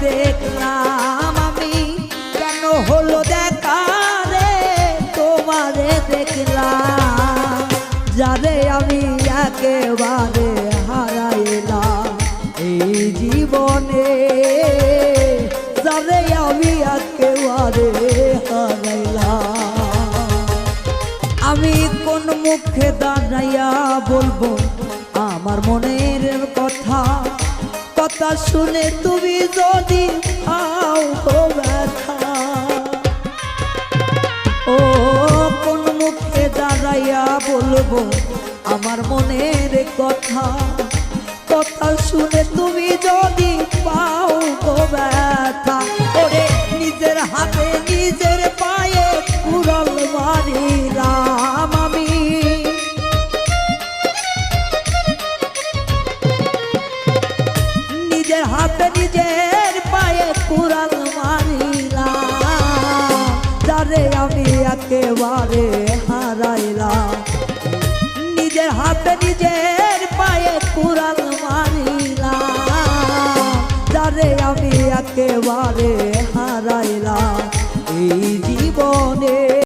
দেখলাম আমি। কেন হলো দেখা রে? তোমারে দেখলাম। আমি একেবারে হারাইলাম। এই জীবনে যারে আমি একেবারে হারাইলাম। আমি কোন মুখে দাঁড়াইয়া বলব, আমার কথা কথা শুনে তুমি যদি আও ব্যথা। ও, কোন মুখে দাঁড়াইয়া বলব আমার মনের কথা? কথা শুনে তুমি যদি হাতে নিজের পায়ে কুড়াল মারিলাম তারে আমি একেবারে হারাইলাম। নিজের হাতে নিজের পায়ে কুড়াল মারিলাম তারে আমি একেবারে হারাইলাম। এই জীবনে